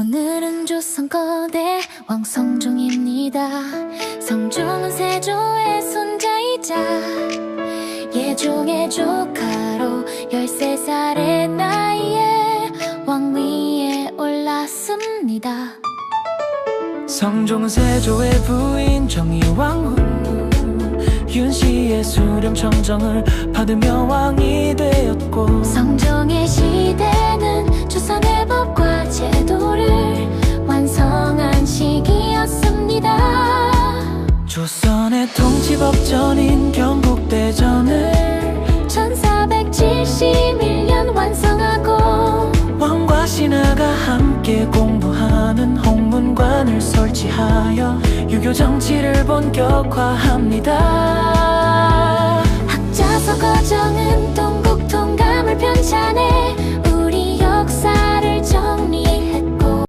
오늘은 조선거대 왕성종입니다. 성종은 세조의 손자이자 예종의 조카로 13살의 나이에 왕위에 올랐습니다. 성종은 세조의 부인 정의왕후. 윤씨의 수렴 청정을 받으며 왕이 되었고 기였습니다 조선의 통치법전인 경국대전을 1471년 완성하고 왕과 신하가 함께 공부하는 홍문관을 설치하여 유교 정치를 본격화합니다.